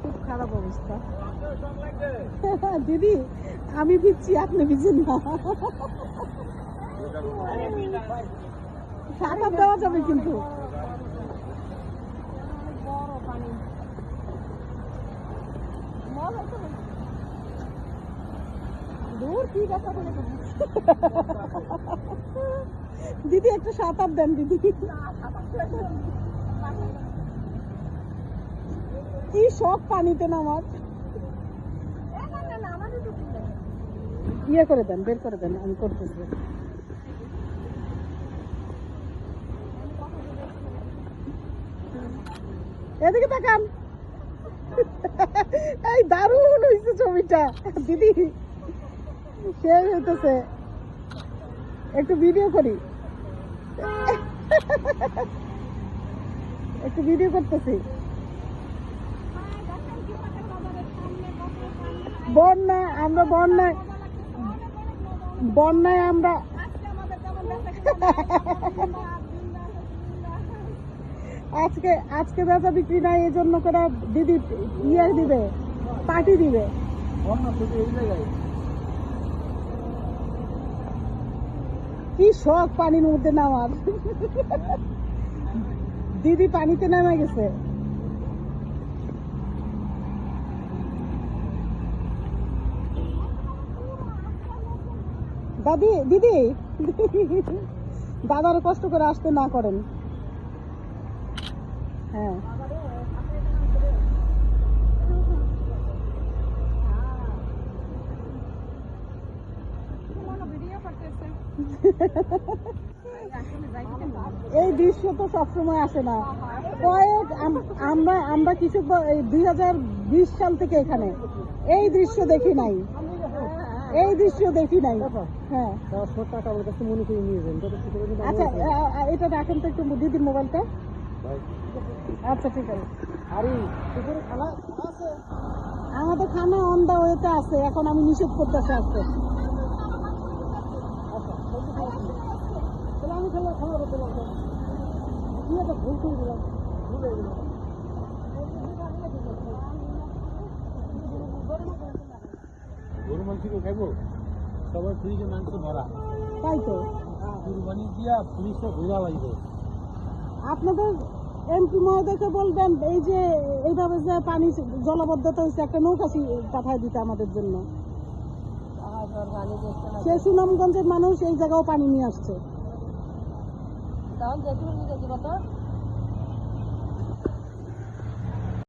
খুব খারাপ অবস্থা। দিদি, আমি ভিজছি আপনি ভিজেন না। সাঁতার দেওয়া যাবে কিন্তু? দিদি, একটু সাঁতার দেন, দিদি। কি শখ পানিতে নামার ইয়ে করে দেন, বের করে দেন, আমি করতেছি। এদিকে তাকান। এই দারুণ হয়েছে ছবিটা। দিদি সে হইতেছে। একটু ভিডিও করি। একটু ভিডিও করতেছি। বন্যা আমরা বন্যায় বন্যায় আমরা আজকে আজকে বেচা বিক্রি নাই এই জন্য করে দিদি ইয়ে দিবে পার্টি দিবে। কি শখ পানির মধ্যে নামার। দিদি পানিতে নেমে গেছে। দাদি দিদি। দাদার কষ্ট করে আসতে না করেন। হ্যাঁ। এই দৃশ্য তো সবসময় আসে না। কয়েক, আম- আমরা আমরা কিছু দুই হাজার বিশ সাল থেকে এখানে। এই দৃশ্য দেখি নাই। এই দৃশ্য দেখি নাই। হ্যাঁ। আচ্ছা এটা রাখেন তো একটু দিদির মোবাইলটা। আচ্ছা ঠিক আছে। আমাদের খানা অন দা ওয়েতে আছে। এখন আমি নিষেধ করতেছি আসতে আমি খেলা খেলা করতে লাগলাম কি একটা ভুল করে দিলাম। ভুলে গেলাম গরু মাংস কেউ খাইবো? সবার ফ্রিজে মাংস ভরা। তাই তো। কুরবানি দিয়া ফ্রিজটা ঘোরা লাগবে। আপনাদের এমপি মহোদয়কে বলবেন এই যে এইভাবে যে পানি জলবদ্ধতা হয়েছে একটা নৌকা সি- পাঠায় দিতে আমাদের জন্য। সে সুনামগঞ্জের মানুষ এই জায়গাও পানি নিয়ে আসছে। दाम जैसे जैसे बता